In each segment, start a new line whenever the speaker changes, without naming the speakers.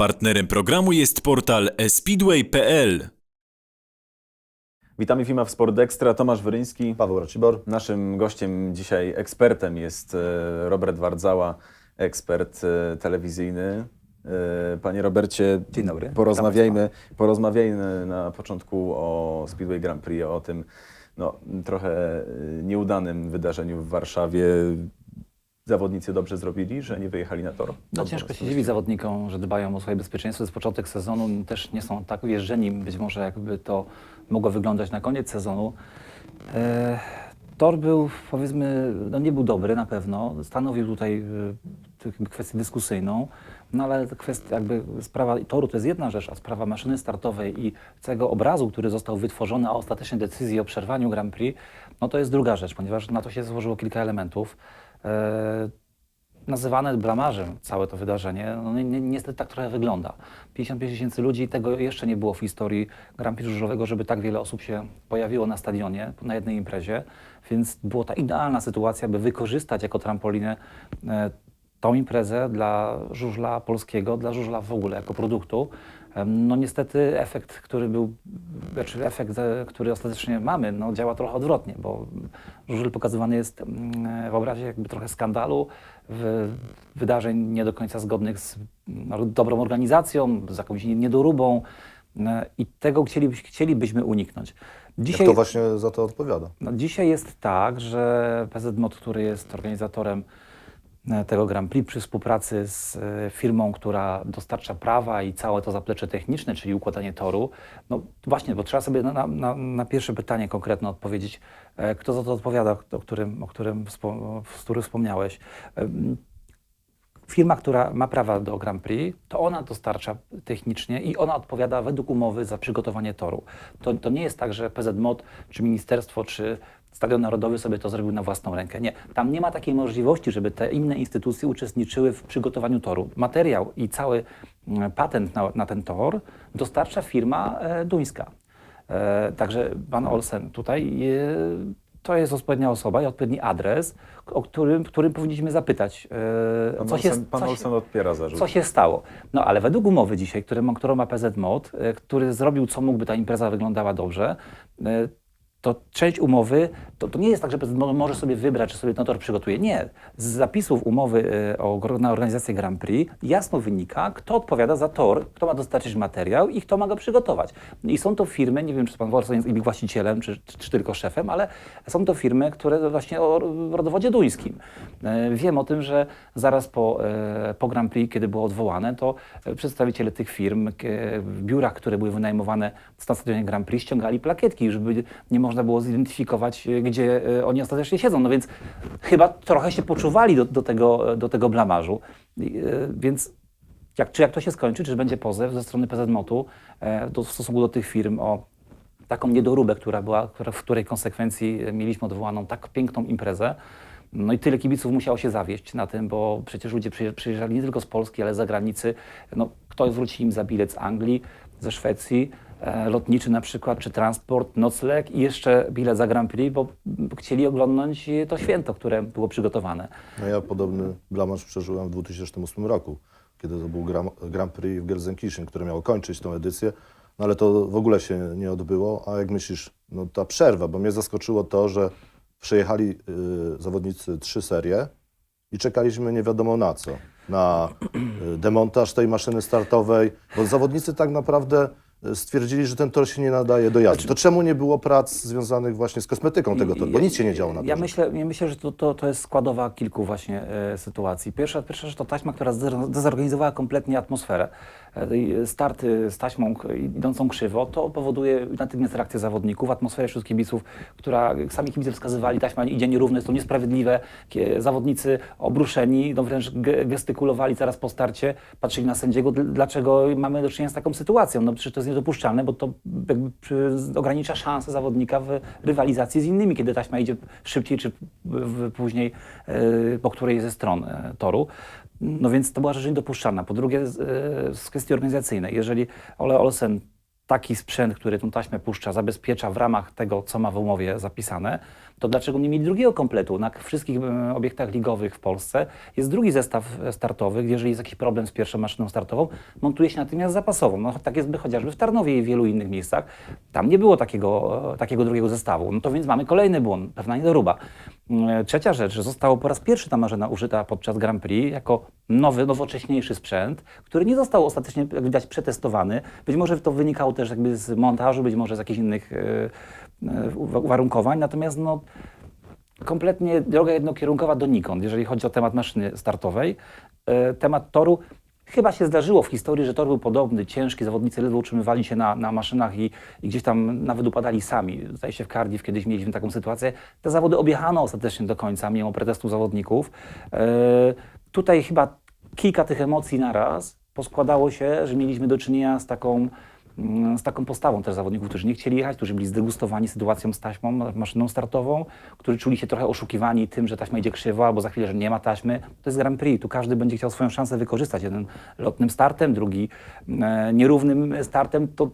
Partnerem programu jest portal speedway.pl.
Witamy FIMA w Sport Extra, Tomasz Wyryński.
Paweł Racibor.
Naszym gościem dzisiaj, ekspertem jest e, Robert Wardzała, ekspert e, telewizyjny. E, Panie Robercie,
Dzień dobry.
porozmawiajmy, porozmawiajmy na początku o Speedway Grand Prix, o tym no, trochę e, nieudanym wydarzeniu w Warszawie. Zawodnicy dobrze zrobili, że nie wyjechali na tor?
No ciężko się dziwić zawodnikom, że dbają o swoje bezpieczeństwo. Jest początek sezonu, też nie są tak ujeżdżeni, być może jakby to mogło wyglądać na koniec sezonu. E, tor był, powiedzmy, no nie był dobry na pewno, stanowił tutaj e, kwestię dyskusyjną, no ale kwestia, jakby sprawa toru to jest jedna rzecz, a sprawa maszyny startowej i całego obrazu, który został wytworzony, a ostatecznej decyzji o przerwaniu Grand Prix, no to jest druga rzecz, ponieważ na to się złożyło kilka elementów. E, nazywane blamarzem całe to wydarzenie, no ni- ni- niestety tak trochę wygląda. 55 tysięcy ludzi, tego jeszcze nie było w historii Grand Prix żużlowego, żeby tak wiele osób się pojawiło na stadionie, na jednej imprezie, więc była ta idealna sytuacja, by wykorzystać jako trampolinę e, tą imprezę dla żużla polskiego, dla żużla w ogóle jako produktu. No niestety efekt, który był, znaczy efekt, e, który ostatecznie mamy, no działa trochę odwrotnie, bo żużel pokazywany jest mm, w obrazie jakby trochę skandalu, w, wydarzeń nie do końca zgodnych z no, dobrą organizacją, z jakąś niedoróbą e, i tego chcielibyś, chcielibyśmy uniknąć.
Jak to właśnie za to odpowiada?
No, dzisiaj jest tak, że PZMOT, który jest organizatorem tego Grand Prix przy współpracy z e, firmą, która dostarcza prawa i całe to zaplecze techniczne, czyli układanie toru, no właśnie, bo trzeba sobie na, na- na, pierwsze pytanie konkretne odpowiedzieć, e, kto za to odpowiada, o którym, o którym, z którym wspomniałeś. Firma, która ma prawa do Grand Prix, to ona dostarcza technicznie i ona odpowiada według umowy za przygotowanie toru. To, to nie jest tak, że PZMOT, czy ministerstwo, czy Stadion Narodowy sobie to zrobił na własną rękę. Nie. Tam nie ma takiej możliwości, żeby te inne instytucje uczestniczyły w przygotowaniu toru. Materiał i cały mm, patent na, na ten tor dostarcza firma e, duńska. E, także pan Olsen tutaj e, to jest odpowiednia osoba i odpowiedni adres, o którym, którym powinniśmy zapytać, e,
Pan
co się,
Olsen, pan
co się,
Olsen odpiera zarzut.
co się stało. No ale według umowy dzisiaj, który ma, którą ma PZMOD, e, który zrobił co mógł, by ta impreza wyglądała dobrze, e, to część umowy, to, to nie jest tak, że może sobie wybrać, czy sobie ten tor przygotuje. Nie. Z zapisów umowy e, o, na organizację Grand Prix jasno wynika, kto odpowiada za tor, kto ma dostarczyć materiał i kto ma go przygotować. I są to firmy, nie wiem, czy pan Wolson jest ich właścicielem, czy, czy, czy tylko szefem, ale są to firmy, które właśnie o rodowodzie duńskim. E, Wiem o tym, że zaraz po, e, po Grand Prix, kiedy było odwołane, to przedstawiciele tych firm w biurach, które były wynajmowane na stadionie Grand Prix, ściągali plakietki, żeby nie można było zidentyfikować, e, gdzie e, oni ostatecznie siedzą. No więc chyba trochę się poczuwali do, do, tego, do tego blamarzu. E, Więc jak, czy jak to się skończy, czy będzie pozew ze strony PZMOT-u e, do, w stosunku do tych firm o taką niedoróbę, która była, w której konsekwencji e, mieliśmy odwołaną tak piękną imprezę. No i tyle kibiców musiało się zawieść na tym, bo przecież ludzie przyje- przyjeżdżali nie tylko z Polski, ale z zagranicy. No, kto zwróci im za bilet z Anglii, ze Szwecji, e, lotniczy na przykład, czy transport, nocleg i jeszcze bilet za Grand Prix, bo chcieli oglądnąć e, to święto, które było przygotowane.
No ja podobny blamaż przeżyłem w 2008 roku, kiedy to był Grand Prix w Gelsenkirchen, które miało kończyć tę edycję, no ale to w ogóle się nie odbyło. A jak myślisz, no ta przerwa, bo mnie zaskoczyło to, że przejechali y, zawodnicy trzy serie i czekaliśmy nie wiadomo na co. Na y, demontaż tej maszyny startowej, bo zawodnicy tak naprawdę stwierdzili, że ten tor się nie nadaje do jazdy. To czemu nie było prac związanych właśnie z kosmetyką tego toru? Bo nic się nie działo na
Ja
torze.
myślę, ja myślę że to, to, to jest składowa kilku właśnie e, sytuacji. Pierwsza, pierwsza rzecz to taśma, która zde- dezorganizowała kompletnie atmosferę. E, starty z taśmą idącą krzywo, to powoduje natychmiast reakcję zawodników, atmosferę wśród kibiców, która sami kibice wskazywali, taśma idzie nierówno, jest to niesprawiedliwe. Zawodnicy obruszeni, no wręcz ge- gestykulowali zaraz po starcie, patrzyli na sędziego, dl- dlaczego mamy do czynienia z taką sytuacją. No przecież to jest niedopuszczalne, bo to ogranicza szanse zawodnika w rywalizacji z innymi, kiedy taśma idzie szybciej czy później e, po której ze stron e, toru. No więc to była rzecz niedopuszczalna. Po drugie, z kwestii organizacyjnej. Jeżeli Ole Olsen taki sprzęt, który tą taśmę puszcza, zabezpiecza w ramach tego, co ma w umowie zapisane, to dlaczego nie mieli drugiego kompletu? Na wszystkich obiektach ligowych w Polsce jest drugi zestaw e, startowy, gdzie jeżeli jest jakiś problem z pierwszą maszyną startową, montuje się natychmiast zapasową. No, tak jest chociażby w Tarnowie i w wielu innych miejscach. Tam nie było takiego, e, takiego drugiego zestawu. No to więc mamy kolejny błąd, pewna niedoróba. E, Trzecia rzecz, że została po raz pierwszy ta maszyna użyta podczas Grand Prix jako nowy, nowocześniejszy sprzęt, który nie został ostatecznie, jak widać, przetestowany. Być może to wynikało też jakby z montażu, być może z jakichś innych uwarunkowań, natomiast no, kompletnie droga jednokierunkowa donikąd, jeżeli chodzi o temat maszyny startowej. E, Temat toru. Chyba się zdarzyło w historii, że tor był podobny, ciężki, zawodnicy ledwo utrzymywali się na, na maszynach i, i gdzieś tam nawet upadali sami. Zdaje się w Cardiff kiedyś mieliśmy taką sytuację. Te zawody objechano ostatecznie do końca, mimo protestu zawodników. E, tutaj chyba kilka tych emocji naraz poskładało się, że mieliśmy do czynienia z taką z taką postawą też zawodników, którzy nie chcieli jechać, którzy byli zdegustowani sytuacją z taśmą, maszyną startową, którzy czuli się trochę oszukiwani tym, że taśma idzie krzywo, albo za chwilę, że nie ma taśmy. To jest Grand Prix, tu każdy będzie chciał swoją szansę wykorzystać. Jeden lotnym startem, drugi e, nierównym startem. To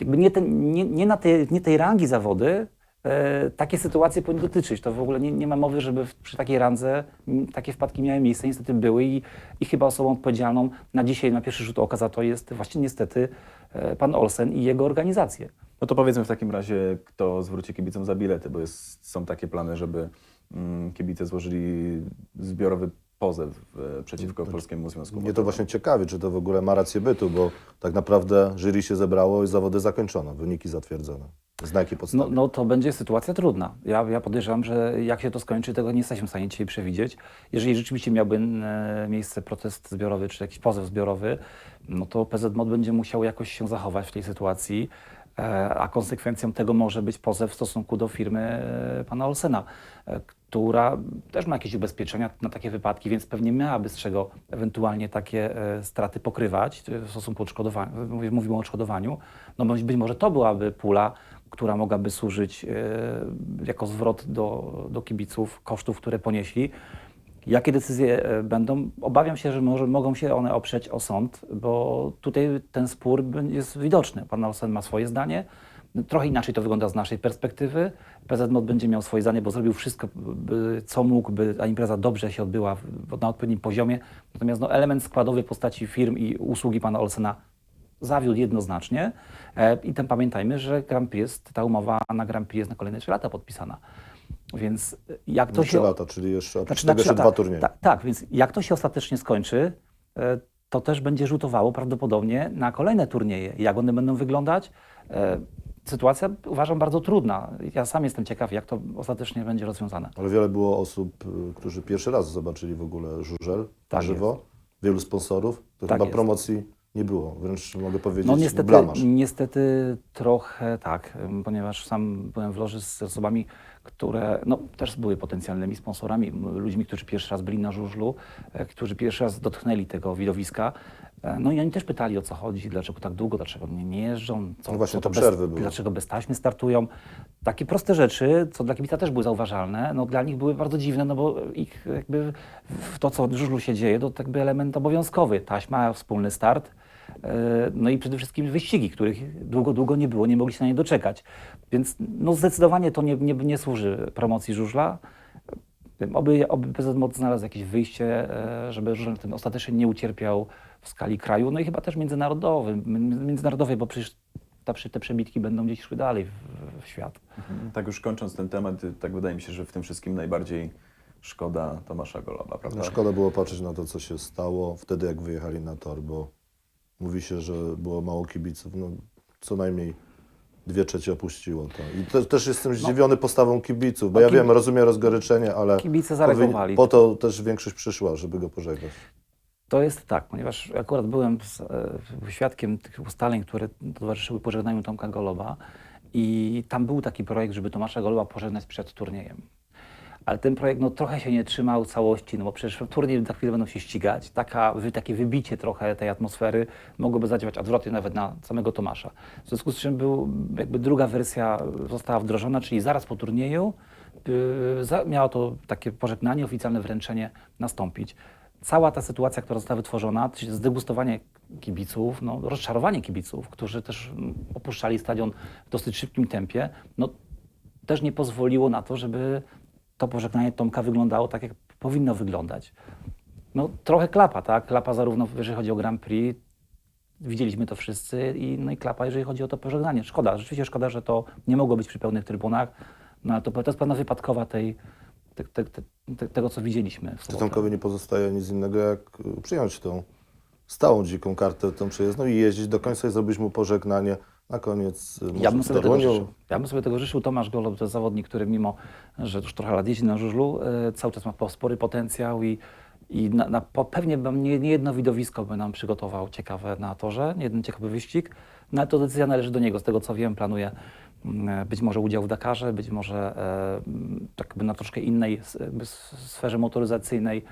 jakby nie, ten, nie, nie na tej, nie tej rangi zawody e, takie sytuacje powinny dotyczyć. To w ogóle nie, nie ma mowy, żeby w, przy takiej randze m, takie wpadki miały miejsce. Niestety były i, i chyba osobą odpowiedzialną na dzisiaj, na pierwszy rzut oka za to jest właśnie niestety e, pan Olsen i jego organizacje.
No to powiedzmy w takim razie, kto zwróci kibicom za bilety, bo jest, są takie plany, żeby mm, kibice złożyli zbiorowy pozew e, przeciwko Polskiemu Związku
Mnie to właśnie ciekawi, czy to w ogóle ma rację bytu, bo tak naprawdę jury się zebrało i zawody zakończono, wyniki zatwierdzone. Z na jakiej podstawie?
No, no to będzie sytuacja trudna. Ja, ja podejrzewam, że jak się to skończy, tego nie jesteśmy w stanie dzisiaj przewidzieć. Jeżeli rzeczywiście miałby e, miejsce protest zbiorowy czy jakiś pozew zbiorowy, no to PZMOD będzie musiał jakoś się zachować w tej sytuacji, e, a konsekwencją tego może być pozew w stosunku do firmy e, pana Olsena, która też ma jakieś ubezpieczenia na takie wypadki, więc pewnie miałaby z czego ewentualnie takie straty pokrywać w stosunku odszkodowania. Mówię- Mówimy o odszkodowaniu. No być może to byłaby pula, która mogłaby służyć e, jako zwrot do, do kibiców kosztów, które ponieśli. Jakie decyzje e, będą? Obawiam się, że może, mogą się one oprzeć o sąd, bo tutaj ten spór jest widoczny. Pan Olsen ma swoje zdanie. Trochę inaczej to wygląda z naszej perspektywy. PZMOD będzie miał swoje zdanie, bo zrobił wszystko, co mógł, by ta impreza dobrze się odbyła na odpowiednim poziomie. Natomiast no, element składowy postaci firm i usługi pana Olsena zawiódł jednoznacznie. E, I tam pamiętajmy, że Grand Prix jest, ta umowa na Grand Prix jest na kolejne 3 lata podpisana. Więc e, jak to
Na
się...
trzy lata, czyli jeszcze,
Znaczy,
jeszcze
lata.
dwa turnieje.
Tak, tak, więc jak to się ostatecznie skończy, e, to też będzie rzutowało prawdopodobnie na kolejne turnieje. Jak one będą wyglądać? Sytuacja uważam bardzo trudna. Ja sam jestem ciekaw, jak to ostatecznie będzie rozwiązane.
Ale wiele było osób, którzy pierwszy raz zobaczyli w ogóle żużel na
Tak
żywo. Wielu sponsorów. To
Tak
chyba
jest.
promocji nie było. Wręcz mogę powiedzieć,
No niestety,
blamaż.
niestety trochę tak, ponieważ sam byłem w loży z osobami, które no, też były potencjalnymi sponsorami, ludźmi, którzy pierwszy raz byli na żużlu, e, którzy pierwszy raz dotknęli tego widowiska. E, No i oni też pytali o co chodzi, dlaczego tak długo, dlaczego nie, nie jeżdżą, co,
No właśnie,
co to
przerwy
bez,
były.
dlaczego bez taśmy startują. Takie proste rzeczy, co dla kibica też były zauważalne, no dla nich były bardzo dziwne, no bo ich jakby w to, co w żużlu się dzieje, to jakby element obowiązkowy. Taśma, wspólny start, No i przede wszystkim wyścigi, których długo, długo nie było, nie mogli się na nie doczekać. Więc no zdecydowanie to nie, nie, nie służy promocji żużla. Oby, oby PZMOD znalazł jakieś wyjście, e, żeby żużel tym ostatecznie nie ucierpiał w skali kraju, no i chyba też międzynarodowym, międzynarodowej, bo przecież ta, te przebitki będą gdzieś szły dalej w, w świat.
Tak już kończąc ten temat, tak wydaje mi się, że w tym wszystkim najbardziej szkoda Tomasza Goloba, prawda?
No, szkoda było patrzeć na to, co się stało wtedy, jak wyjechali na tor, bo mówi się, że było mało kibiców. No, co najmniej dwie trzecie opuściło to. I te, też jestem zdziwiony postawą kibiców, bo
No,
ja wiem, rozumiem rozgoryczenie, ale
Kibice zareagowali.
po to też większość przyszła, żeby go pożegnać.
To jest tak, ponieważ akurat byłem z, e, świadkiem tych ustaleń, które towarzyszyły pożegnaniu Tomka Goloba i tam był taki projekt, żeby Tomasza Goloba pożegnać przed turniejem. Ale ten projekt no, trochę się nie trzymał całości, no bo przecież turniej za chwilę będą się ścigać. Taka, takie wybicie trochę tej atmosfery mogłoby zadziałać odwrotnie nawet na samego Tomasza. W związku z czym był, jakby druga wersja została wdrożona, czyli zaraz po turnieju yy, miało to takie pożegnanie, oficjalne wręczenie nastąpić. Cała ta sytuacja, która została wytworzona, zdegustowanie kibiców, no, rozczarowanie kibiców, którzy też mm, opuszczali stadion w dosyć szybkim tempie, no, też nie pozwoliło na to, żeby to pożegnanie Tomka wyglądało tak, jak powinno wyglądać. No trochę klapa, tak? Klapa zarówno jeżeli chodzi o Grand Prix, widzieliśmy to wszyscy, i, no i klapa, jeżeli chodzi o to pożegnanie. Szkoda, rzeczywiście szkoda, że to nie mogło być przy pełnych trybunach, no ale to, to jest pewna wypadkowa tej, te, te, te, te, tego, co widzieliśmy sobotę.
Tomkowi nie pozostaje nic innego, jak y, przyjąć tą stałą dziką kartę, tą przyjezdną i jeździć do końca i zrobić mu pożegnanie na koniec y,
Ja bym sobie tego życzył. Ja bym sobie tego życzył. Tomasz Golob to jest zawodnik, który mimo, że już trochę lat jeździ na żużlu, e, cały czas ma po- spory potencjał i, i na, na, pewnie bym nie, nie jedno widowisko by nam przygotował ciekawe na torze, nie jeden ciekawy wyścig. No ale to decyzja należy do niego. Z tego co wiem, planuje mm, być może udział w Dakarze, być może e, tak by na troszkę innej sferze motoryzacyjnej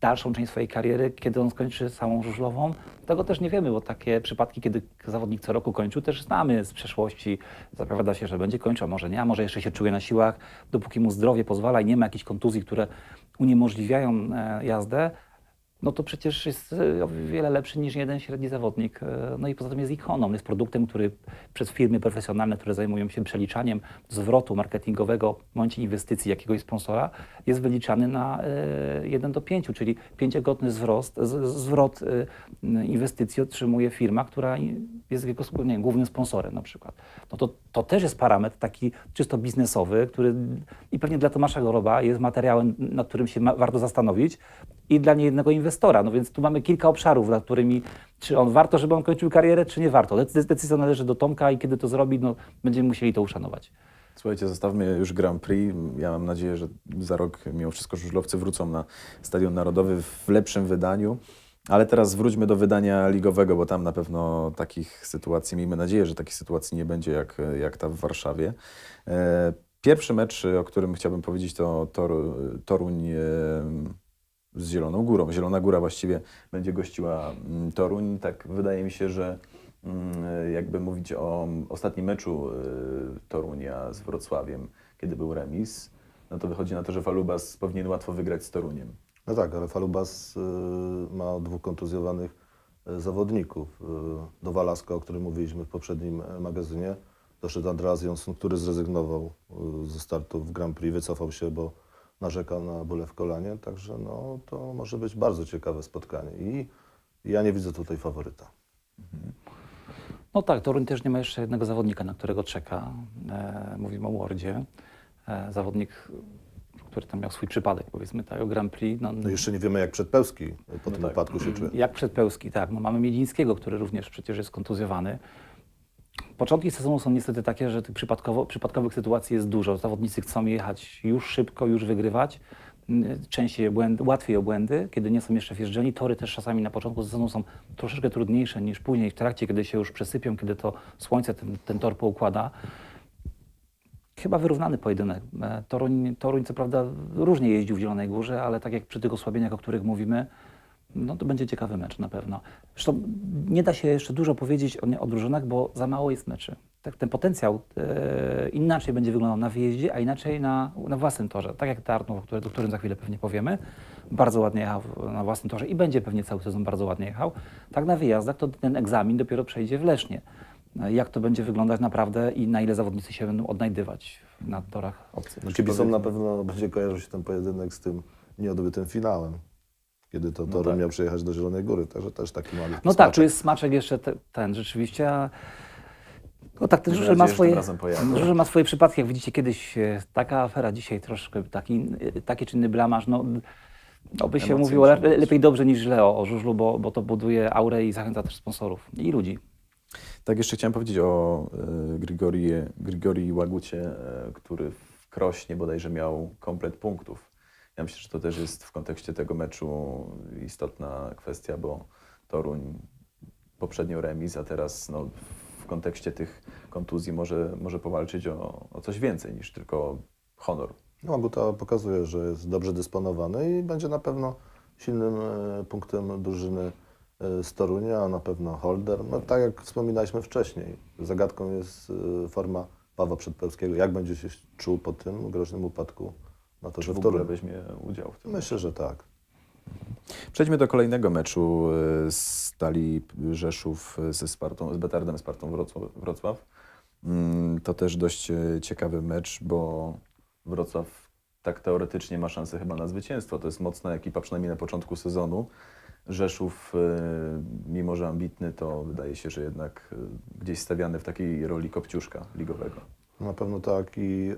dalszą część swojej kariery, kiedy on skończy samą żużlową. Tego też nie wiemy, bo takie przypadki, kiedy zawodnik co roku kończył, też znamy z przeszłości. Zapowiada się, że będzie kończył, a może nie, a może jeszcze się czuje na siłach, dopóki mu zdrowie pozwala i nie ma jakichś kontuzji, które uniemożliwiają e, jazdę, no to przecież jest e, o wiele lepszy niż jeden średni zawodnik. E, No i poza tym jest ikoną, jest produktem, który przez firmy profesjonalne, które zajmują się przeliczaniem zwrotu marketingowego w momencie inwestycji jakiegoś sponsora, jest wyliczany na e, 1 do 5, czyli pięciokrotny zwrost, zwrot e, inwestycji otrzymuje firma, która jest jego wiem, głównym sponsorem na przykład. No to, to też jest parametr taki czysto biznesowy, który i pewnie dla Tomasza Goroba jest materiałem, nad którym się ma, warto zastanowić i dla niejednego inwestora. No więc tu mamy kilka obszarów, nad którymi, czy on warto, żeby on kończył karierę, czy nie warto. Decy- Decyzja należy do Tomka i kiedy to zrobi, no, będziemy musieli to uszanować.
Słuchajcie, zostawmy już Grand Prix. Ja mam nadzieję, że za rok mimo wszystko żużlowcy wrócą na Stadion Narodowy w lepszym wydaniu. Ale teraz wróćmy do wydania ligowego, bo tam na pewno takich sytuacji, miejmy nadzieję, że takich sytuacji nie będzie jak, jak ta w Warszawie. E, Pierwszy mecz, o którym chciałbym powiedzieć, to Tor, Toruń e, z Zieloną Górą. Zielona Góra właściwie będzie gościła mm, Toruń. Tak wydaje mi się, że mm, jakby mówić o ostatnim meczu y, Torunia z Wrocławiem, kiedy był remis, no to wychodzi na to, że Falubas powinien łatwo wygrać z Toruniem.
No tak, ale Falubas y, ma dwóch kontuzjowanych y, zawodników. Y, do Walaska, o którym mówiliśmy w poprzednim e, magazynie, doszedł Andreas Jonsson, który zrezygnował ze startu w Grand Prix, wycofał się, bo narzekał na bóle w kolanie, także no, to może być bardzo ciekawe spotkanie i ja nie widzę tutaj faworyta.
No tak, Toruń też nie ma jeszcze jednego zawodnika, na którego czeka. E, mówimy o Wardzie. E, zawodnik, który tam miał swój przypadek, powiedzmy tak, o Grand Prix. No,
No jeszcze nie wiemy, jak Przedpełski po tym
tak.
wypadku się czuje.
Jak Przedpełski, tak. No, mamy Mielińskiego, który również przecież jest kontuzjowany. Początki sezonu są niestety takie, że tych przypadkowo, przypadkowych sytuacji jest dużo. Zawodnicy chcą jechać już szybko, już wygrywać. Mm, Częściej o błędy, łatwiej o błędy, kiedy nie są jeszcze wjeżdżeni. Tory też czasami na początku sezonu są troszeczkę trudniejsze niż później w trakcie, kiedy się już przesypią, kiedy to słońce ten, ten tor poukłada. Chyba wyrównany pojedynek. E, Toruń, Toruń co prawda różnie jeździł w Zielonej Górze, ale tak jak przy tych osłabieniach, o których mówimy, no to będzie ciekawy mecz na pewno. Zresztą nie da się jeszcze dużo powiedzieć o, nie- o drużynach, bo za mało jest meczy. Tak, ten potencjał e, inaczej będzie wyglądał na wyjeździe, a inaczej na, na własnym torze. Tak jak Tarnów, o którym, o którym za chwilę pewnie powiemy. Bardzo ładnie jechał na własnym torze i będzie pewnie cały sezon bardzo ładnie jechał. Tak na wyjazdach to ten egzamin dopiero przejdzie w Lesznie. E, Jak to będzie wyglądać naprawdę i na ile zawodnicy się będą odnajdywać na torach obcych.
No, kibicom na pewno będzie kojarzył się ten pojedynek z tym nieodbytym finałem, kiedy to Toruń
tak.
miał przyjechać do Zielonej Góry, także też taki mały
No tak,
smaczek.
tu jest smaczek jeszcze te, ten rzeczywiście. a- No tak, ten żużel ma, swoje, żużel ma swoje przypadki. Jak widzicie, kiedyś e, taka afera, dzisiaj troszkę taki, e, taki czynny blamaż. No, oby się
Emocje
mówiło le, lepiej dobrze niż źle o, o żużlu, bo, bo to buduje aurę i zachęca też sponsorów i ludzi.
Tak, jeszcze chciałem powiedzieć o e, Grigori, Grigori Łagucie, e, który w Krośnie bodajże miał komplet punktów. Ja myślę, że to też jest w kontekście tego meczu istotna kwestia, bo Toruń poprzednio remis, a teraz no, w kontekście tych kontuzji może, może powalczyć o, o coś więcej niż tylko honor.
No, Aguta pokazuje, że jest dobrze dysponowany i będzie na pewno silnym e, punktem drużyny z Torunia, a na pewno Holder. No, tak jak wspominaliśmy wcześniej, zagadką jest e, forma Pawła Przedpełskiego. Jak będzie się czuł po tym groźnym upadku na
Czy
torze
w
Toruniu?
weźmie udział w tym?
Myślę, że tak.
Przejdźmy do kolejnego meczu e, Stali Rzeszów ze Spartą, z Betardem Spartą Wrocław. Mm, To też dość ciekawy mecz, bo Wrocław tak teoretycznie ma szansę chyba na zwycięstwo. To jest mocna ekipa, przynajmniej na początku sezonu. Rzeszów, e, mimo że ambitny, to wydaje się, że jednak e, gdzieś stawiany w takiej roli kopciuszka ligowego.
Na pewno tak i y,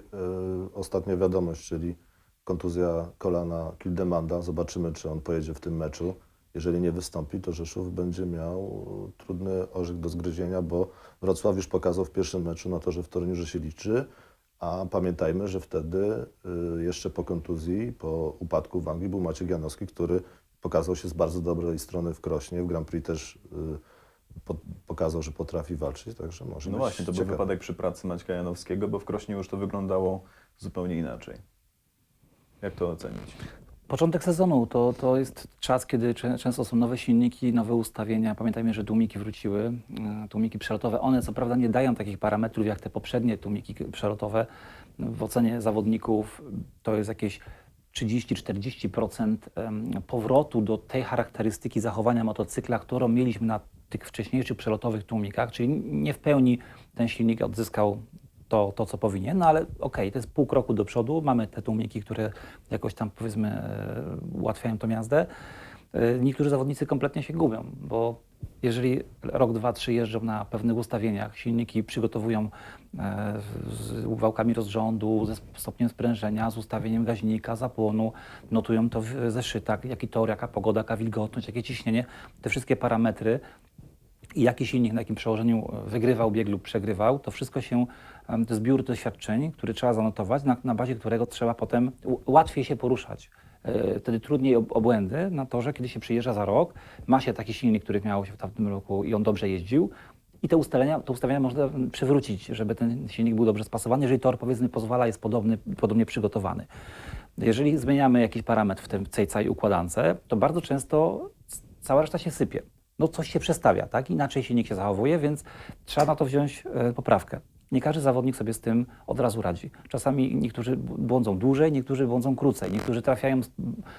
ostatnia wiadomość, czyli kontuzja kolana Kildemanda. Zobaczymy, czy on pojedzie w tym meczu. Jeżeli nie wystąpi, to Rzeszów będzie miał trudny orzech do zgryzienia, bo Wrocław już pokazał w pierwszym meczu na to, że w Toruniu, się liczy, a pamiętajmy, że wtedy y, jeszcze po kontuzji, po upadku w Anglii był Maciek Janowski, który pokazał się z bardzo dobrej strony w Krośnie. W Grand Prix też y, po, pokazał, że potrafi walczyć, także może
No
być
właśnie, to był
ciekawe.
wypadek przy pracy Maćka Janowskiego, bo w Krośnie już to wyglądało zupełnie inaczej. Jak to ocenić?
Początek sezonu to, to jest czas, kiedy czę- często są nowe silniki, nowe ustawienia. Pamiętajmy, że tłumiki wróciły, e, tłumiki przelotowe. One co prawda nie dają takich parametrów jak te poprzednie tłumiki przelotowe. W ocenie zawodników to jest jakieś 30-40% em, powrotu do tej charakterystyki zachowania motocykla, którą mieliśmy na tych wcześniejszych przelotowych tłumikach, czyli nie w pełni ten silnik odzyskał to, to co powinien, no ale okej, to jest pół kroku do przodu, mamy te tłumiki, które jakoś tam powiedzmy e, ułatwiają tą jazdę. E, Niektórzy zawodnicy kompletnie się gubią, bo jeżeli rok, dwa, trzy jeżdżą na pewnych ustawieniach, silniki przygotowują e, z wałkami rozrządu, ze stopniem sprężenia, z ustawieniem gaźnika, zapłonu, notują to w zeszytach, jaki tor, jaka pogoda, jaka wilgotność, jakie ciśnienie, te wszystkie parametry i jaki silnik na jakim przełożeniu wygrywał bieg lub przegrywał, to wszystko się, to zbiór doświadczeń, który trzeba zanotować, na, na bazie którego trzeba potem łatwiej się poruszać. E, Wtedy trudniej ob- o błędy na torze, kiedy się przyjeżdża za rok, ma się taki silnik, który miał się w tamtym roku i on dobrze jeździł i te ustalenia, te ustawienia można przywrócić, żeby ten silnik był dobrze spasowany, jeżeli tor powiedzmy pozwala, jest podobny, podobnie przygotowany. Jeżeli zmieniamy jakiś parametr w, tym, tej całej układance, to bardzo często cała reszta się sypie. No coś się przestawia, tak? Inaczej silnik się zachowuje, więc trzeba na to wziąć e, poprawkę. Nie każdy zawodnik sobie z tym od razu radzi. Czasami niektórzy błądzą dłużej, niektórzy błądzą krócej, niektórzy trafiają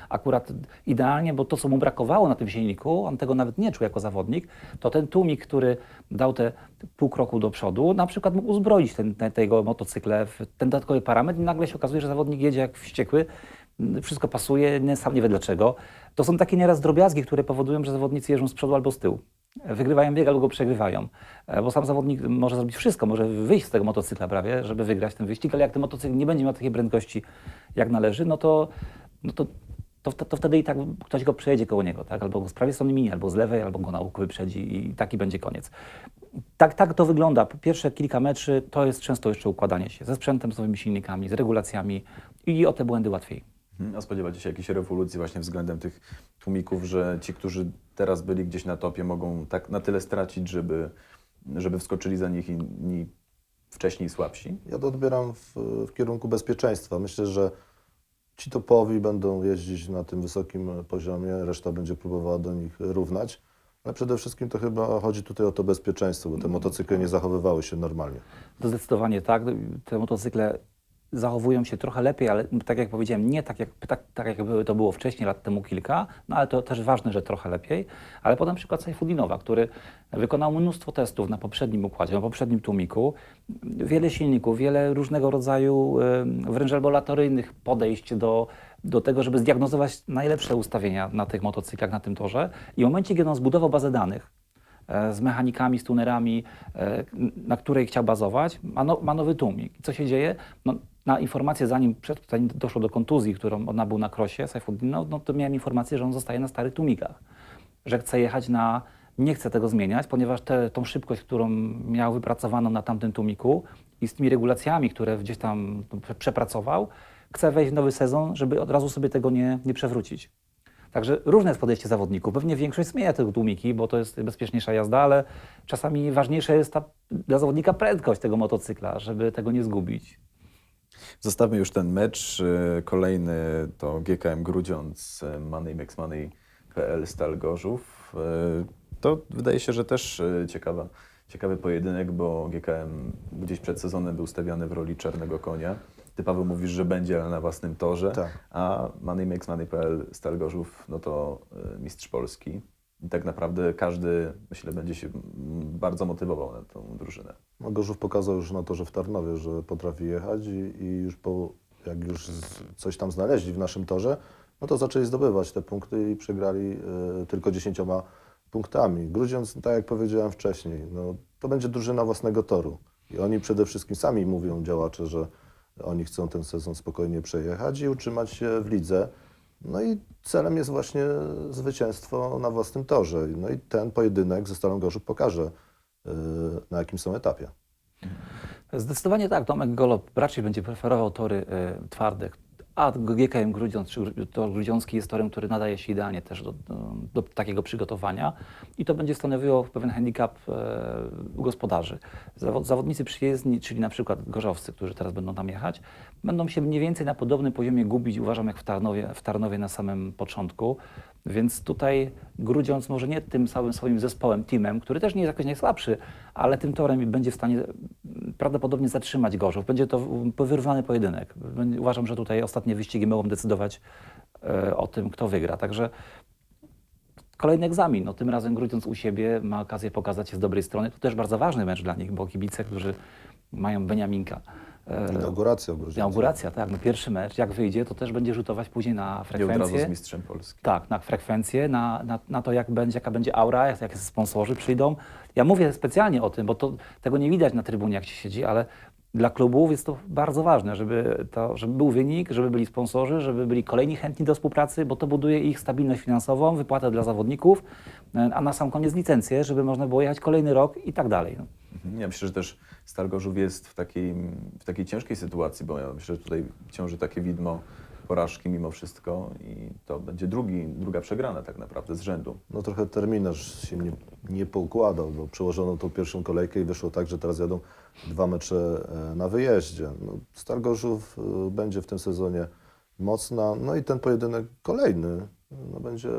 akurat idealnie, bo to, co mu brakowało na tym silniku, on tego nawet nie czuł jako zawodnik, to ten tłumik, który dał te pół kroku do przodu, na przykład mógł uzbroić ten, ten, tego motocykle w ten dodatkowy parametr i nagle się okazuje, że zawodnik jedzie jak wściekły, wszystko pasuje, nie, sam nie wie dlaczego. To są takie nieraz drobiazgi, które powodują, że zawodnicy jeżdżą z przodu albo z tyłu. Wygrywają bieg albo go przegrywają, E, bo sam zawodnik może zrobić wszystko, może wyjść z tego motocykla prawie, żeby wygrać ten wyścig, ale jak ten motocykl nie będzie miał takiej prędkości jak należy, no to, no to, to, to wtedy i tak ktoś go przejedzie koło niego, tak? albo z prawej strony minie, albo z lewej, albo go na łuku wyprzedzi i taki będzie koniec. Tak, tak to wygląda. Pierwsze kilka meczy to jest często jeszcze układanie się ze sprzętem, z nowymi silnikami, z regulacjami i o te błędy łatwiej.
A spodziewacie się jakiejś rewolucji właśnie względem tych tłumików, że ci, którzy teraz byli gdzieś na topie, mogą tak na tyle stracić, żeby, żeby wskoczyli za nich inni wcześniej słabsi?
Ja to odbieram w, w kierunku bezpieczeństwa. Myślę, że ci topowi będą jeździć na tym wysokim poziomie, reszta będzie próbowała do nich równać. Ale przede wszystkim to chyba chodzi tutaj o to bezpieczeństwo, bo te motocykle nie zachowywały się normalnie.
To zdecydowanie tak. Te motocykle zachowują się trochę lepiej, ale tak jak powiedziałem, nie tak jak, tak, tak jak to było wcześniej, lat temu kilka, no ale to też ważne, że trochę lepiej. Ale podam przykład Sejfudinowa, który wykonał mnóstwo testów na poprzednim układzie, na poprzednim tłumiku. Wiele silników, wiele różnego rodzaju wręcz laboratoryjnych podejść do, do tego, żeby zdiagnozować najlepsze ustawienia na tych motocyklach, na tym torze. I w momencie, kiedy on zbudował bazę danych, z mechanikami, z tunerami, e, na której chciał bazować, ma, no, ma nowy tłumik. Co się dzieje? No, na informację, zanim, przed, zanim doszło do kontuzji, którą on nabył na krosie, no, no to miałem informację, że on zostaje na starych tłumikach. Że chce jechać na... Nie chce tego zmieniać, ponieważ te, tą szybkość, którą miał wypracowaną na tamtym tłumiku i z tymi regulacjami, które gdzieś tam prze- przepracował, chce wejść w nowy sezon, żeby od razu sobie tego nie, nie przewrócić. Także różne jest podejście zawodników. Pewnie większość zmienia te tłumiki, bo to jest bezpieczniejsza jazda, ale czasami ważniejsza jest ta dla zawodnika prędkość tego motocykla, żeby tego nie zgubić.
Zostawmy już ten mecz. E, Kolejny to GKM Grudziądz, e, moneymaxmoney.pl Stal Gorzów. E, To wydaje się, że też ciekawa, ciekawy pojedynek, bo GKM gdzieś przed sezonem był stawiany w roli czarnego konia. Ty, Paweł, mówisz, że będzie, ale na własnym torze.
Tak.
A moneymaxmoney.pl Stal Gorzów, no to e, mistrz Polski. I tak naprawdę każdy, myślę, będzie się bardzo motywował na tą drużynę.
No, Gorzów pokazał już na to, że w Tarnowie, że potrafi jechać i, i już po, jak już coś tam znaleźli w naszym torze, no to zaczęli zdobywać te punkty i przegrali e, tylko 10 punktami. Grudziądz, tak jak powiedziałem wcześniej, no, to będzie drużyna własnego toru. I oni przede wszystkim sami mówią, działacze, że oni chcą ten sezon spokojnie przejechać i utrzymać się w lidze. No i celem jest właśnie zwycięstwo na własnym torze. No i ten pojedynek ze Stalą Gorzów pokaże, e, na jakim są etapie.
Zdecydowanie tak. Tomek Golob raczej będzie preferował tory e, twarde, a GKM Grudziądz, czy Gru- tor grudziącki jest torem, który nadaje się idealnie też do, do, takiego przygotowania i to będzie stanowiło pewien handicap e, gospodarzy. Zawod, zawodnicy przyjezdni, czyli na przykład gorzowcy, którzy teraz będą tam jechać, będą się mniej więcej na podobnym poziomie gubić, uważam, jak w Tarnowie, w Tarnowie na samym początku. Więc tutaj Grudziądz może nie tym całym swoim zespołem, teamem, który też nie jest jakoś najsłabszy, ale tym torem będzie w stanie prawdopodobnie zatrzymać Gorzów. Będzie to w- wyrównany pojedynek. Uważam, że tutaj ostatnie wyścigi mogą decydować e, o tym, kto wygra. Także kolejny egzamin. No, tym razem Grudziądz u siebie ma okazję pokazać się z dobrej strony. To też bardzo ważny mecz dla nich, bo kibice, którzy mają Beniaminka. e,
Inauguracja Grudziądzu.
Inauguracja, tak. No pierwszy mecz, jak wyjdzie, to też będzie rzutować później na
I od
frekwencję.
razu z mistrzem Polski.
Tak, na frekwencję, na, na, na to, jak będzie, jaka będzie aura, jak, jak sponsorzy przyjdą. Ja mówię specjalnie o tym, bo to, tego nie widać na trybunie, jak się siedzi, ale dla klubów jest to bardzo ważne, żeby, to, żeby był wynik, żeby byli sponsorzy, żeby byli kolejni chętni do współpracy, bo to buduje ich stabilność finansową, wypłatę dla zawodników, e, a na sam koniec licencję, żeby można było jechać kolejny rok i tak dalej. No.
Mhm. Ja myślę, że też Stal Gorzów jest w takiej, w takiej ciężkiej sytuacji, bo ja myślę, że tutaj ciąży takie widmo porażki mimo wszystko i to będzie drugi, druga przegrana tak naprawdę z rzędu.
No trochę terminarz się nie, nie poukładał, bo przełożono tą pierwszą kolejkę i wyszło tak, że teraz jadą dwa mecze e, na wyjeździe. No, Stal Gorzów e, będzie w tym sezonie mocna, no i ten pojedynek kolejny no, będzie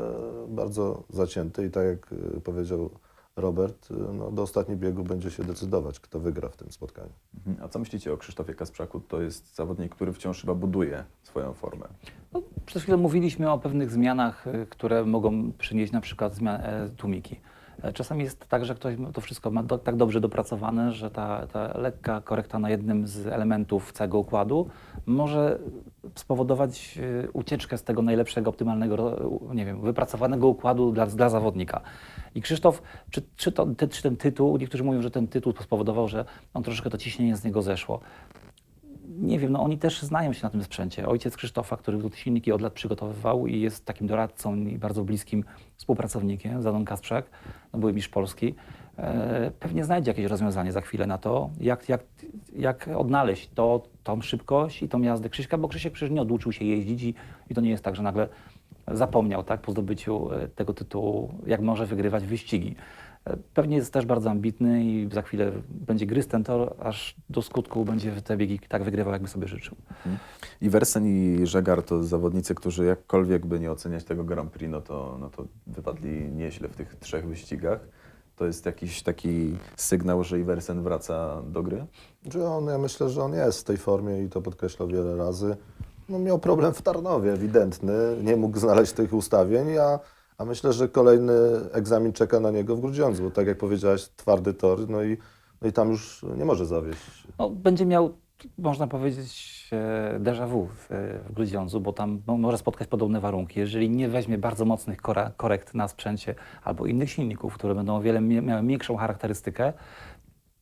bardzo zacięty i tak jak e, powiedział Robert, e, no, do ostatnich biegów będzie się decydować, kto wygra w tym spotkaniu.
Mhm. A co myślicie o Krzysztofie Kasprzaku? To jest zawodnik, który wciąż chyba buduje swoją formę.
No, przez chwilę mówiliśmy o pewnych zmianach, y, które mogą przynieść na przykład zmian, e, tłumiki. E, Czasami jest tak, że ktoś to wszystko ma do, tak dobrze dopracowane, że ta, ta lekka korekta na jednym z elementów całego układu może spowodować y, ucieczkę z tego najlepszego, optymalnego, nie wiem, wypracowanego układu dla, dla zawodnika. I Krzysztof, czy, czy, to, ty, czy ten tytuł, niektórzy mówią, że ten tytuł spowodował, że on troszeczkę to ciśnienie z niego zeszło nie wiem, no oni też znają się na tym sprzęcie. Ojciec Krzysztofa, który tu silniki od lat przygotowywał i jest takim doradcą i bardzo bliskim współpracownikiem, Zanon Kasprzak, no były mistrz Polski, e, pewnie znajdzie jakieś rozwiązanie za chwilę na to, jak, jak, jak odnaleźć to, tą szybkość i tą jazdę Krzyśka, bo Krzysiek przecież nie oduczył się jeździć i, i to nie jest tak, że nagle zapomniał tak, po zdobyciu e, tego tytułu, jak może wygrywać wyścigi. Pewnie jest też bardzo ambitny i za chwilę będzie gryzł ten tor, aż do skutku będzie te biegi tak wygrywał, jakby sobie życzył.
I Wersen i Żegar to zawodnicy, którzy jakkolwiek by nie oceniać tego Grand Prix, no to, no to wypadli nieźle w tych trzech wyścigach. To jest jakiś taki sygnał, że Iversen wraca do gry?
Że on, ja myślę, że on jest w tej formie i to podkreślał wiele razy. No, miał problem w Tarnowie, ewidentny. Nie mógł znaleźć tych ustawień, a, a myślę, że kolejny egzamin czeka na niego w Grudziądzu. Bo tak jak powiedziałeś, twardy tor, no i, no i tam już nie może zawieść.
No, będzie miał, można powiedzieć, e, déjà vu w, w Grudziądzu, bo tam może spotkać podobne warunki. Jeżeli nie weźmie bardzo mocnych korekt na sprzęcie albo innych silników, które będą o wiele miały większą charakterystykę,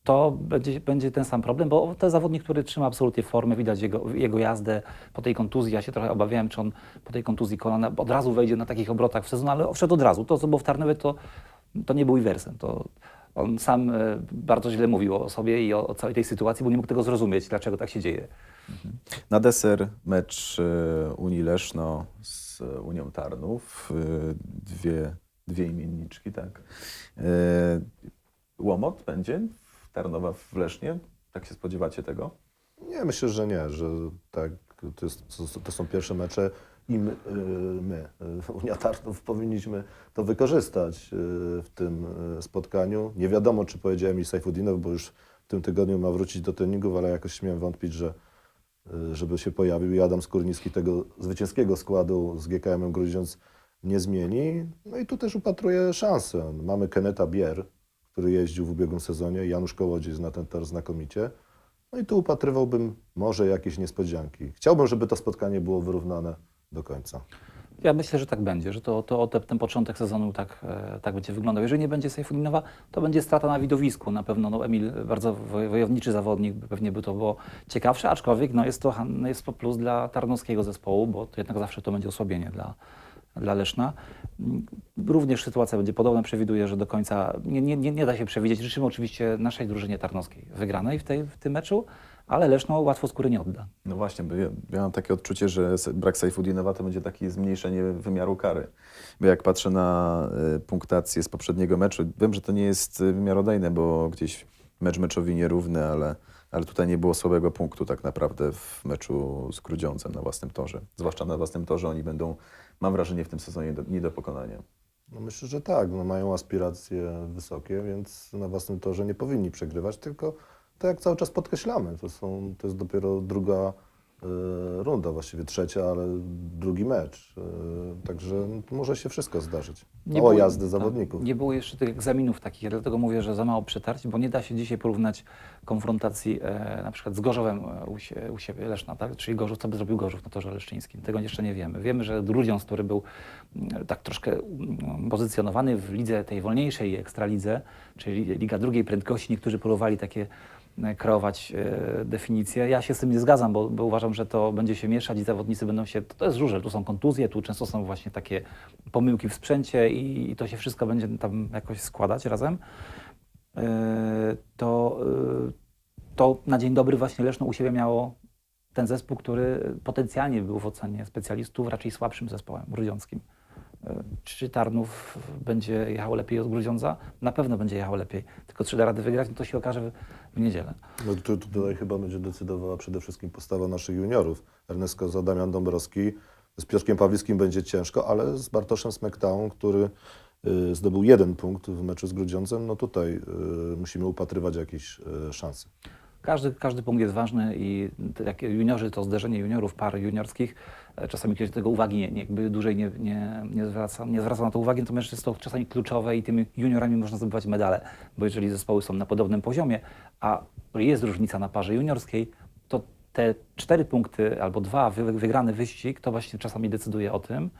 to będzie, będzie ten sam problem, bo to zawodnik, który trzyma absolutnie formę, widać jego, jego jazdę po tej kontuzji. Ja się trochę obawiałem, czy on po tej kontuzji kolana od razu wejdzie na takich obrotach w sezon, ale wszedł od razu. To, co było w Tarnowie, to, to nie był Iversen. To on sam e, bardzo źle mówił o sobie i o, o całej tej sytuacji, bo nie mógł tego zrozumieć, dlaczego tak się dzieje.
Na deser mecz e, Unii Leszno z Unią Tarnów. E, Dwie, dwie imienniczki, tak. Łomot będzie Tarnowa w Lesznie? Tak się spodziewacie tego?
Nie, myślę, że nie, że tak, to, jest, to, są pierwsze mecze i my, y, my y, Unia Tarnów, powinniśmy to wykorzystać y, w tym spotkaniu. Nie wiadomo, czy pojedzie Emil Sajfudinow, bo już w tym tygodniu ma wrócić do treningów, ale jakoś śmiem wątpić, że żeby się pojawił i Adam Skórnicki tego zwycięskiego składu z GKM-em Grudziądz nie zmieni. No i tu też upatruję szansę. Mamy Keneta Bier, który jeździł w ubiegłym sezonie. Janusz Kołodziej zna ten tor znakomicie. No i tu upatrywałbym może jakieś niespodzianki. Chciałbym, żeby to spotkanie było wyrównane do końca.
Ja myślę, że tak będzie, że to, to te- ten początek sezonu tak, e, tak będzie wyglądał. Jeżeli nie będzie Sejfulinowa, to będzie strata na widowisku. Na pewno no, Emil, bardzo woj- wojowniczy zawodnik, pewnie by to było ciekawsze, aczkolwiek no, jest, to, no, jest to plus dla tarnowskiego zespołu, bo to jednak zawsze to będzie osłabienie dla, dla Leszna. Również sytuacja będzie podobna. Przewiduję, że do końca nie, nie, nie, da się przewidzieć. Życzymy oczywiście naszej drużynie tarnowskiej wygranej w, tej, w tym meczu, ale Leszno łatwo skóry nie odda.
No właśnie, bo ja, ja mam takie odczucie, że brak Saifuddinowa to będzie takie zmniejszenie wymiaru kary. Bo jak patrzę na y, punktację z poprzedniego meczu, wiem, że to nie jest y, miarodajne, bo gdzieś mecz meczowi nierówny, ale, ale tutaj nie było słabego punktu tak naprawdę w meczu z Grudziącem na własnym torze. Zwłaszcza na własnym torze oni będą, mam wrażenie, w tym sezonie nie do pokonania.
No myślę, że tak. No mają aspiracje wysokie, więc na własnym torze nie powinni przegrywać, tylko tak jak cały czas podkreślamy, to, są, to jest dopiero druga runda, właściwie trzecia, ale drugi mecz. E, także może się wszystko zdarzyć.
Nie
o
było-
jazdy
tak,
zawodników.
Nie było jeszcze tych egzaminów takich, dlatego mówię, że za mało przetarć, bo nie da się dzisiaj porównać konfrontacji e, na przykład z Gorzowem e, u, sie, u siebie Leszna, tak? czyli Gorzów, co by zrobił Gorzów na torze leszczyńskim. Tego jeszcze nie wiemy. Wiemy, że Grudziądz, który był mm, tak troszkę mm, pozycjonowany w lidze tej wolniejszej ekstralidze, czyli Liga drugiej prędkości, niektórzy próbowali takie e, kreować e, definicje. Ja się z tym nie zgadzam, bo, bo uważam, że to będzie się mieszać i zawodnicy będą się, to, jest żużel, tu są kontuzje, tu często są właśnie takie pomyłki w sprzęcie i, i to się wszystko będzie tam jakoś składać razem. E, to, e, to na dzień dobry właśnie Leszno u siebie miało ten zespół, który potencjalnie był w ocenie specjalistów raczej słabszym zespołem grudziąckim. Czy Tarnów będzie jechał lepiej od Grudziądza? Na pewno będzie jechał lepiej. Tylko czy da radę wygrać, no to się okaże w, niedzielę.
No tu, tu tutaj chyba będzie decydowała przede wszystkim postawa naszych juniorów. Ernest Koza, Damian Dąbrowski. Z Piotrkiem Pawlickim będzie ciężko, ale z Bartoszem Smektałą, który y, zdobył jeden punkt w meczu z Grudziącem, no tutaj y, musimy upatrywać jakieś y, szanse.
Każdy, każdy punkt jest ważny i jak juniorzy, to zderzenie juniorów, par juniorskich, czasami ktoś do tego uwagi nie, nie, jakby dłużej nie, nie, nie, zwraca, nie zwraca na to uwagi, natomiast jest to czasami kluczowe i tymi juniorami można zdobywać medale, bo jeżeli zespoły są na podobnym poziomie, a jest różnica na parze juniorskiej, to te cztery punkty albo dwa wy, wygrany wyścig, to właśnie czasami decyduje o tym,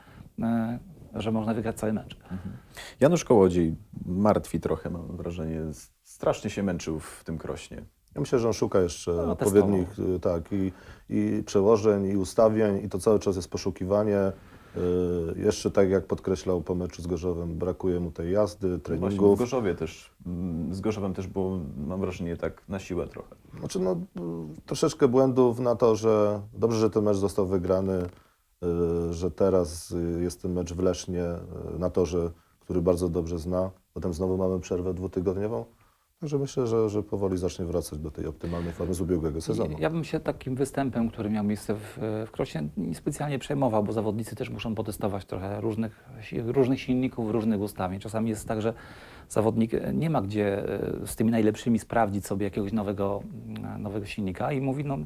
e, że można wygrać cały mecz.
Janusz Kołodziej martwi trochę, mam wrażenie. Strasznie się męczył w tym krośnie.
Ja myślę, że on szuka jeszcze
No,
odpowiednich y, tak, i, i przełożeń, i ustawień, i to cały czas jest poszukiwanie. Y, jeszcze tak jak podkreślał po meczu z Gorzowem, brakuje mu tej jazdy,
Właśnie w
treningów.
Gorzowie też, mm, z Gorzowem też było, mam wrażenie, tak na siłę trochę.
Znaczy, no, troszeczkę błędów na to, że dobrze, że ten mecz został wygrany, y, że teraz jest ten mecz w Lesznie na torze, który bardzo dobrze zna. Potem znowu mamy przerwę dwutygodniową. Także myślę, że, że powoli zacznie wracać do tej optymalnej formy z ubiegłego sezonu.
Ja bym się takim występem, który miał miejsce w, w Krośnie, specjalnie przejmował, bo zawodnicy też muszą potestować trochę różnych, różnych silników, różnych ustawień. Czasami jest tak, że zawodnik nie ma gdzie e, z tymi najlepszymi sprawdzić sobie jakiegoś nowego, mm, nowego silnika i mówi, no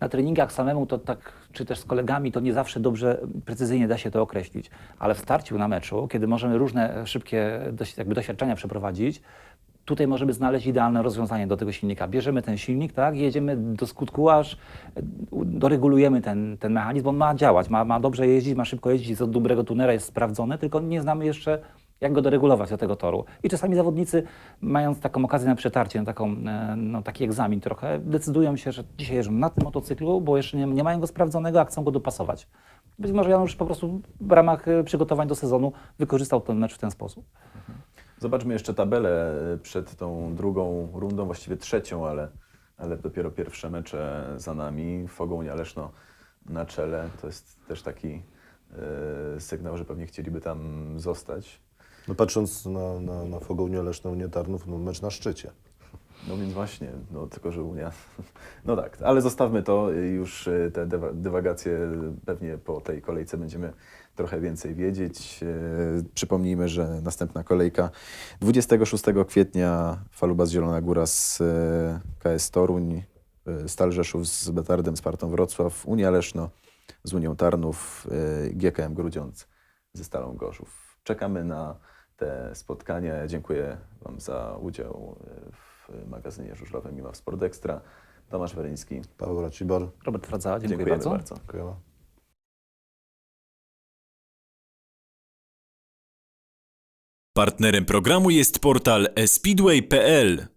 na treningach samemu to tak, czy też z kolegami, to nie zawsze dobrze, precyzyjnie da się to określić, ale w starciu na meczu, kiedy możemy różne szybkie dość- jakby doświadczenia przeprowadzić, tutaj możemy znaleźć idealne rozwiązanie do tego silnika. Bierzemy ten silnik, tak, jedziemy do skutku, aż e, doregulujemy ten, ten mechanizm, on ma działać, ma, ma dobrze jeździć, ma szybko jeździć, jest od dobrego tunera, jest sprawdzony, tylko nie znamy jeszcze, jak go doregulować do tego toru. I czasami zawodnicy, mając taką okazję na przetarcie, na taką, e, no, taki egzamin trochę, decydują się, że dzisiaj jeżdżą na tym motocyklu, bo jeszcze nie, nie mają go sprawdzonego, a chcą go dopasować. Być może Janusz po prostu w ramach e, przygotowań do sezonu wykorzystał ten mecz w ten sposób.
Zobaczmy jeszcze tabelę przed tą drugą rundą, właściwie trzecią, ale, ale dopiero pierwsze mecze za nami. Fogonia Leszno na czele. To jest też taki e, sygnał, że pewnie chcieliby tam zostać.
No, patrząc na, na, na Fogołnię Leszną, Unię Tarnów, no, mecz na szczycie.
No więc właśnie, no tylko, że Unia. No tak, ale zostawmy to. Już e, te dywa- dywagacje pewnie po tej kolejce będziemy trochę więcej wiedzieć. E, Przypomnijmy, że następna kolejka 26 kwietnia Falubas Zielona Góra z e, KS Toruń, Stal Rzeszów z Betardem, Spartą Wrocław, Unia Leszno z Unią Tarnów, GKM Grudziądz ze Stalą Gorzów. Czekamy na te spotkania. Dziękuję Wam za udział e, w magazynie żużlowym Mima Sport Extra. Tomasz Weryński.
Paweł Racibor,
Robert Fradza, dziękuję
Dziękujemy
bardzo.
bardzo.
dziękujemy.
Partnerem programu jest portal e-speedway.pl.